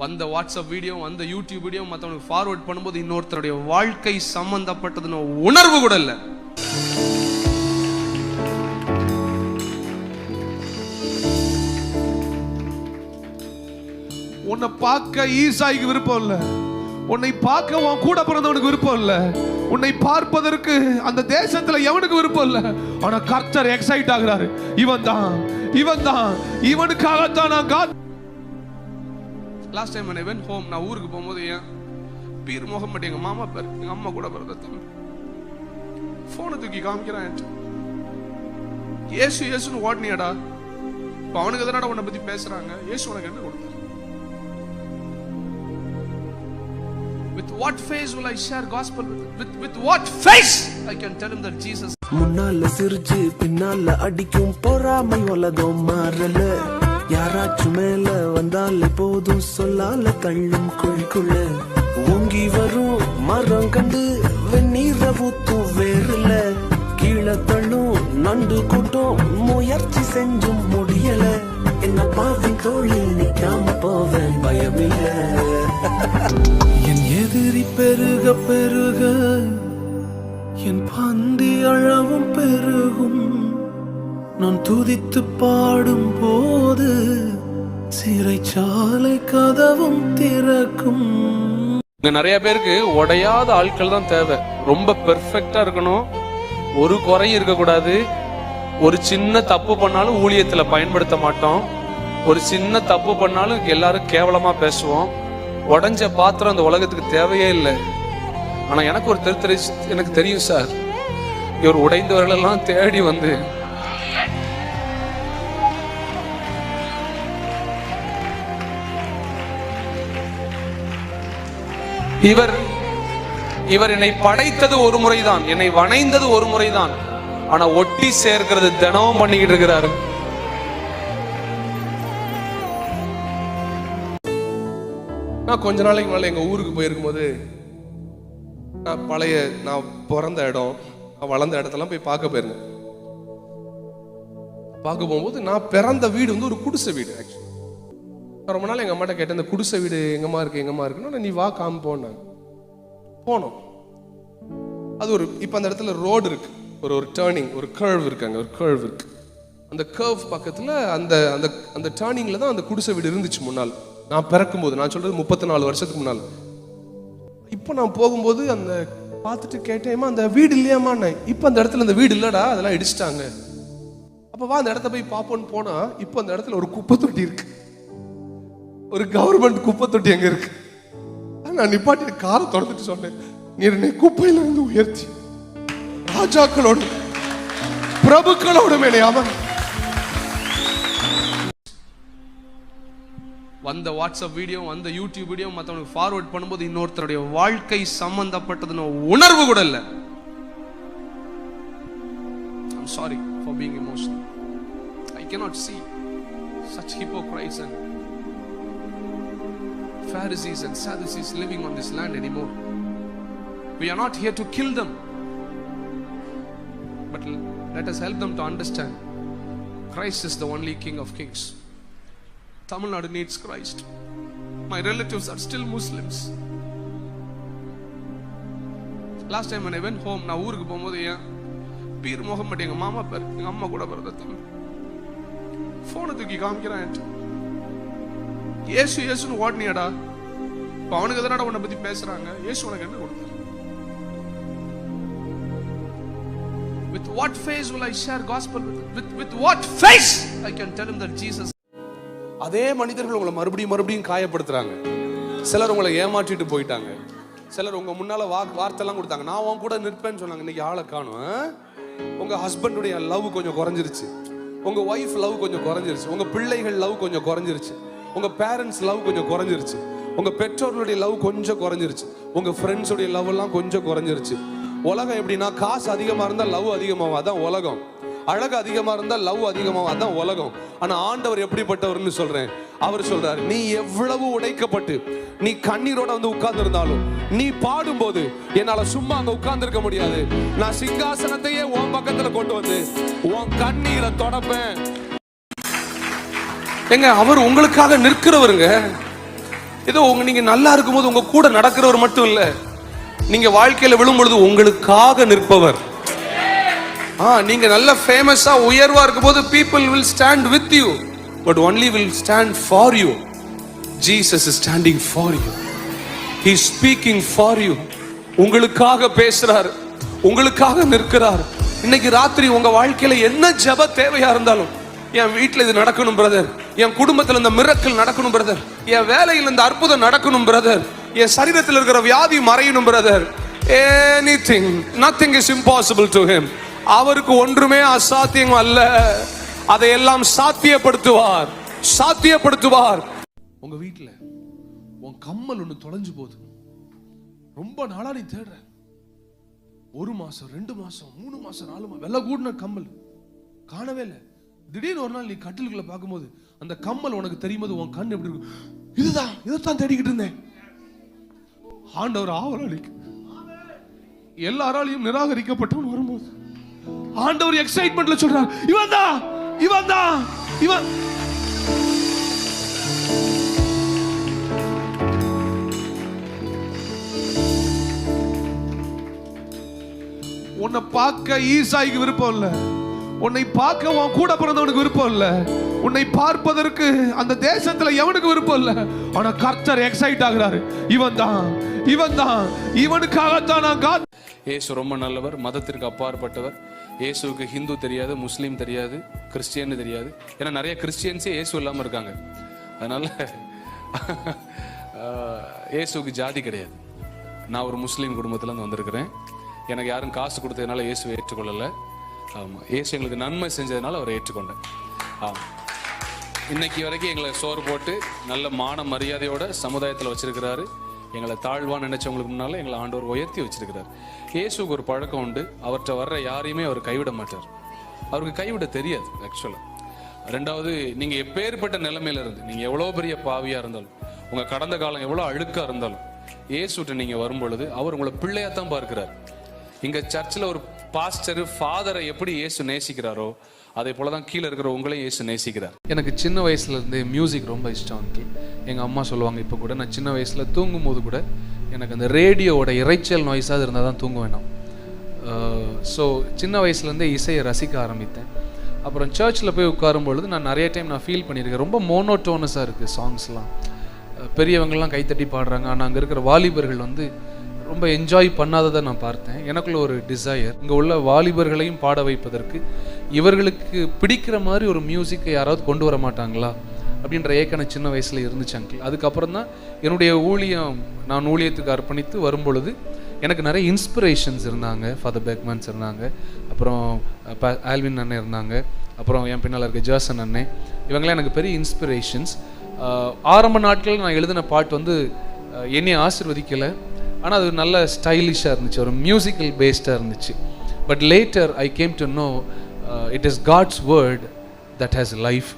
வந்த WhatsApp video வந்த YouTube video மற்றவனுக்கு ஃபார்வர்ட் பண்ணும்போது இன்னொருத்தருடைய வாழ்க்கை சம்பந்தப்பட்டதுன்னு உணர்வு கூட இல்லை. உன்னை பார்க்க ஈசாய்க்கு விருப்பம் இல்லை. உன்னை பார்க்க உன் கூட பிறந்தவனுக்கு விருப்பம் இல்லை. உன்னை பார்ப்பதற்கு அந்த தேசத்துல எவனுக்கு விருப்பம் இல்லை. ஆனா கர்த்தர் எக்ஸைட் ஆகுறாரு. இவன் தான் இவன் தான் இவனுக்காகத்தான் நான் காத்து last time I went home நான் ஊருக்கு போகும்போது ஏன் பீர் முகமது எங்க மாமா பேர் எங்க அம்மா கூட பிறந்த தம்பி ஃபோனை தூக்கி காமிக்கிறான் ஏசு ஏசுன்னு இயேசுன்னு ஓடனியாடா. இப்போ அவனுக்கு எதனால உன்னை பத்தி பேசுறாங்க? ஏசு உனக்கு என்ன கொடுத்தாரு? With what face will I share gospel with? With, with what face I can tell him that Jesus முன்னால சிரிச்சு பின்னால அடிக்கும் பொறாமை உலகம் மாறல. யாராச்சும் மேல வந்தாலே போதும் சொல்லால தள்ளும் குழிக்குள்ள ஓங்கி வரும் மரம் கண்டு வெந்நீர ஊத்தும் வேறுல கீழே தள்ளும் நண்டு கூட்டம் முயற்சி செஞ்சும் முடியல. என்ன பாவின் தோழி நிக்காம போவேன் பயமில்ல. என் எதிரி பெருக பெருக என் பந்தி அளவும் பெருகும். நான் துதித்து பாடும் போது சிறைச்சாலை கதவும் திறக்கும். இங்க நிறைய பேருக்கு உடையாத ஆட்கள் தான் தேவை. ரொம்ப பெர்ஃபெக்டா இருக்கணும். ஒரு குறையும் இருக்கக்கூடாது. ஒரு சின்ன தப்பு பண்ணாலும் ஊழியத்துல பயன்படுத்த மாட்டோம். ஒரு சின்ன தப்பு பண்ணாலும் எல்லாரும் கேவலமா பேசுவோம். உடஞ்ச பாத்திரம் அந்த உலகத்துக்கு தேவையே இல்லை. ஆனா எனக்கு ஒரு தெரு எனக்கு தெரியும் சார். இவர் உடைந்தவர்களெல்லாம் தேடி வந்து இவர் இவர் என்னை படைத்தது ஒரு முறைதான். என்னை வணைந்தது ஒரு முறைதான். ஆனா ஒட்டி சேர்க்கிறது தினமும் பண்ணிக்கிட்டு இருக்கிறாரு. நான் கொஞ்ச நாளைக்கு மேலே எங்க ஊருக்கு போயிருக்கும்போது நான் பழைய நான் பிறந்த இடம் நான் வளர்ந்த இடத்தெல்லாம் போய் பார்க்க போயிருந்தேன். பார்க்க போகும்போது நான் பிறந்த வீடு வந்து ஒரு குடிசை வீடு ஆக்சுவலி நான் ரொம்ப நாள் எங்கள் அம்மாட்ட கேட்டேன் இந்த குடிசை வீடு எங்கம்மா இருக்கு எங்கம்மா இருக்குன்னு. நீ வா காமி போனாங்க போனோம். அது ஒரு இப்போ அந்த இடத்துல ரோடு இருக்கு. ஒரு ஒரு டேர்னிங் ஒரு கர்வ் இருக்கு அங்கே ஒரு கர்வ் இருக்கு. அந்த கர்வ் பக்கத்தில் அந்த அந்த அந்த டேர்னிங்கில் தான் அந்த குடிசை வீடு இருந்துச்சு முன்னால் நான் பிறக்கும்போது நான் சொல்கிறது முப்பத்தி நாலு வருஷத்துக்கு முன்னால் இப்போ நான் போகும்போது அந்த பார்த்துட்டு கேட்டேம்மா அந்த வீடு இல்லையாம்மா? இப்போ அந்த இடத்துல அந்த வீடு இல்லைடா அதெல்லாம் இடிச்சிட்டாங்க. அப்போ வா அந்த இடத்த போய் பார்ப்போன்னு போனால் இப்போ அந்த இடத்துல ஒரு குப்பை தொட்டி இருக்குது ஒரு கவர்மெண்ட் குப்பை தொட்டி எங்க இருக்கு? நான் நிப்பாட்டி காரை தொடர்ந்துட்டு சொன்னேன். நீர் என்னை குப்பையில இருந்து உயர்த்தி. ராஜாக்களோடு பிரபுக்களோடு மேலே அவன் வந்த வாட்ஸ்அப் வீடியோ வந்த யூடியூப் வீடியோ மற்றவனுக்கு ஃபார்வர்ட் பண்ணும்போது இன்னொருத்தருடைய வாழ்க்கை சம்பந்தப்பட்டதுன்னு உணர்வு கூட இல்லை. I'm sorry for being emotional. I cannot see such hypocrites and Pharisees and Sadducees living on this land anymore. We are not here to kill them, but l- let us help them to understand Christ is the only King of Kings. Tamil Nadu needs Christ. My relatives are still Muslims. Last time when I went home நான் ஊருக்கு போகும்போது ஏன் beer Mohammed எங்க மாமா பேர் எங்க அம்மா கூட பிறந்த தம்பி போனை தூக்கி காமிக்கிறான் என்கிட்ட. இயேசு இயேசுன்னு ஓடனியாடா. இப்போ அவனுக்கு எதனால உன்னை பத்தி பேசுறாங்க? இயேசு உனக்கு என்ன கொடுத்தாரு? With what face will I share gospel with? With, with what face? I can tell him that Jesus அதே மனிதர்கள் உங்களை மறுபடியும் மறுபடியும் காயப்படுத்துறாங்க. சிலர் உங்களை ஏமாற்றிட்டு போயிட்டாங்க. சிலர் உங்க முன்னால வா வார்த்தைலாம் கொடுத்தாங்க. நான் உன் கூட நிற்பேன்னு சொன்னாங்க. இன்னைக்கு ஆளை காணும். உங்க ஹஸ்பண்டுடைய லவ் கொஞ்சம் குறைஞ்சிருச்சு. உங்க ஒய்ஃப் லவ் கொஞ்சம் குறைஞ்சிருச்சு. உங்க பிள்ளைகள் லவ் கொஞ்சம் குறைஞ்சிருச்சு. உங்க பேரண்ட்ஸ் லவ் கொஞ்சம் குறைஞ்சிருச்சு. உங்க பெற்றோர்களுடைய லவ் கொஞ்சம் குறைஞ்சிருச்சு. உங்க ஃப்ரெண்ட்ஸுடைய லவ் எல்லாம் கொஞ்சம் குறைஞ்சிருச்சு. உலகம் எப்படின்னா காசு அதிகமா இருந்தா லவ் அதிகமாகும். அதான் உலகம். அழகு அதிகமா இருந்தா லவ் அதிகமாகும். அதான் உலகம். ஆனா ஆண்டவர் எப்படிப்பட்டவர்னு சொல்றேன். அவர் சொல்றாரு நீ எவ்வளவு உடைக்கப்பட்டு நீ கண்ணீரோட வந்து உட்கார்ந்து இருந்தாலும் நீ பாடும்போது என்னால சும்மா அங்க உட்கார்ந்து இருக்க முடியாது. நான் சிங்காசனத்தையே உன் பக்கத்துல கொண்டு வந்து உன் கண்ணீரை தொடப்பேன். எங்க அவர் உங்களுக்காக நிற்கிறவருங்க. ஏதோ உங்க நீங்க நல்லா இருக்கும்போது உங்க கூட நடக்கிறவர் மட்டும் இல்ல நீங்க வாழ்க்கையில விழும் பொழுது உங்களுக்காக நிற்பவர். ஆ நீங்க நல்ல ஃபேமஸா உயர்வா இருக்கும்போது போது people will stand with you but only will stand for you Jesus standing for you he speaking for you உங்களுக்காக பேசுறார் உங்களுக்காக நிற்கிறார். இன்னைக்கு ராத்திரி உங்க வாழ்க்கையில என்ன ஜெப தேவையா இருந்தாலும் என் வீட்டில் இது நடக்கணும் பிரதர் என் குடும்பத்தில் இந்த மிரக்கல் நடக்கணும் பிரதர் என் வேலையில் இந்த அற்புதம் நடக்கணும் பிரதர் என் சரீரத்தில் இருக்கிற வியாதி மறையணும் brother anything nothing is impossible to him அவருக்கு ஒன்றுமே அசாத்தியம் அல்ல. அதையெல்லாம் சாத்தியப்படுத்துவார். சாத்தியப்படுத்துவார். உங்க வீட்டில் உன் கம்மல் ஒன்று தொலைஞ்சு போகுது. ரொம்ப நாளா நீ தேடுற. ஒரு மாசம் ரெண்டு மாசம் மூணு மாசம் நாலு மாசம் வெள்ள கூடின கம்மல். காணவே இல்லை. திடீர்னு ஒரு நாள் நீ கட்டிலுக்குள்ள பார்க்கும்போது அந்த கம்மல் உனக்கு தெரியும்போது உன் கண் எப்படி இருக்கும்? இதுதான் இதைத்தான் தேடிக்கிட்டு இருந்தேன். ஆண்டவர் ஆவலாளிக்கு எல்லாராலையும் நிராகரிக்கப்பட்டவன் வரும்போது. ஆண்டவர் எக்ஸைட்மெண்ட்ல சொல்றார் இவன் தான் இவன் தான் இவன் உன்னை பார்க்க ஈசாய்க்கு விருப்பம் இல்லை. உன்னை பார்க்க உன் கூட பிறந்தவனுக்கு விருப்பம் இல்ல. உன்னை பார்ப்பதற்கு அந்த தேசத்துல எவனுக்கு விருப்பம் இல்ல. ஆனா கர்த்தர் எக்ஸைட் ஆகுறாரு. இவன் தான் இவன் தான் இவனுக்காகத்தான் நான் காத்து ரொம்ப நல்லவர் மதத்திற்கு அப்பாற்பட்டவர். இயேசுவுக்கு ஹிந்து தெரியாது முஸ்லீம் தெரியாது கிறிஸ்டியன் தெரியாது. ஏன்னா நிறைய கிறிஸ்டியன்ஸே இயேசு இல்லாமல் இருக்காங்க. அதனால இயேசுக்கு ஜாதி கிடையாது. நான் ஒரு முஸ்லீம் குடும்பத்துல இருந்து வந்திருக்கிறேன். எனக்கு யாரும் காசு கொடுத்ததுனால இயேசுவை ஏற்றுக்கொள்ளலை. ஆமாம் ஏசு எங்களுக்கு நன்மை செஞ்சதுனால அவரை ஏற்றுக்கொண்டேன். ஆமாம் இன்னைக்கு வரைக்கும் எங்களை சோறு போட்டு நல்ல மான மரியாதையோட சமுதாயத்தில் வச்சிருக்கிறாரு. எங்களை தாழ்வா நினைச்சவங்களுக்கு முன்னால எங்களை ஆண்டவர் உயர்த்தி வச்சிருக்கிறார். இயேசுக்கு ஒரு பழக்கம் உண்டு. அவர்கிட்ட வர்ற யாரையுமே அவர் கைவிட மாட்டார். அவருக்கு கைவிட தெரியாது ஆக்சுவலாக ரெண்டாவது நீங்கள் எப்பேற்பட்ட நிலைமையில இருந்து நீங்கள் எவ்வளோ பெரிய பாவியாக இருந்தாலும் உங்கள் கடந்த காலம் எவ்வளோ அழுக்காக இருந்தாலும் இயேசுட்ட நீங்கள் வரும்பொழுது அவர் உங்களை பிள்ளையாக தான் பார்க்கிறார். இங்கே சர்ச்சில் ஒரு பாஸ்டர் ஃபாதரை எப்படி இயேசு நேசிக்கிறாரோ அதே போல தான் கீழே இருக்கிற உங்களையும் இயேசு நேசிக்கிறார். எனக்கு சின்ன வயசுலேருந்தே மியூசிக் ரொம்ப இஷ்டம் அங்கிள் எங்கள் அம்மா சொல்லுவாங்க இப்போ கூட நான் சின்ன வயசில் தூங்கும் போது கூட எனக்கு அந்த ரேடியோவோட இரைச்சல் நாய்ஸாக இருந்தால் தான் தூங்க வேணாம் ஸோ சின்ன வயசுலேருந்தே இசையை ரசிக்க ஆரம்பித்தேன். அப்புறம் சர்ச்சில் போய் உட்காரும் பொழுது நான் நிறைய டைம் நான் ஃபீல் பண்ணியிருக்கேன். ரொம்ப மோனோட்டோனஸாக இருக்குது சாங்ஸ்லாம் பெரியவங்கள்லாம் கைத்தட்டி பாடுறாங்க. ஆனால் அங்கே இருக்கிற வாலிபர்கள் வந்து ரொம்ப என்ஜாய் பண்ணாததை நான் பார்த்தேன். எனக்குள்ள ஒரு டிசையர் இங்கே உள்ள வாலிபர்களையும் பாட வைப்பதற்கு இவர்களுக்கு பிடிக்கிற மாதிரி ஒரு மியூசிக்கை யாராவது கொண்டு வர மாட்டாங்களா? அப்படின்ற ஏக்கன சின்ன வயசில் இருந்துச்சு அங்கிள் அதுக்கப்புறம் தான் என்னுடைய ஊழியம் நான் ஊழியத்துக்கு அர்ப்பணித்து வரும்பொழுது எனக்கு நிறைய இன்ஸ்பிரேஷன்ஸ் இருந்தாங்க. ஃபாதர் பேக்மன்ஸ் இருந்தாங்க. அப்புறம் ப- ஆல்வின் அண்ணன் இருந்தாங்க. அப்புறம் என் பின்னால் இருக்க ஜாசன் அண்ணன் இவங்களாம் எனக்கு பெரிய இன்ஸ்பிரேஷன்ஸ் ஆரம்ப நாட்களில் நான் எழுதின பாட்டு வந்து என்னை ஆசிர்வதிக்கலை. ஆனால் அது நல்ல ஸ்டைலிஷாக இருந்துச்சு ஒரு மியூசிக்கல் பேஸ்டாக இருந்துச்சு. But later I came to know it is God's word that has life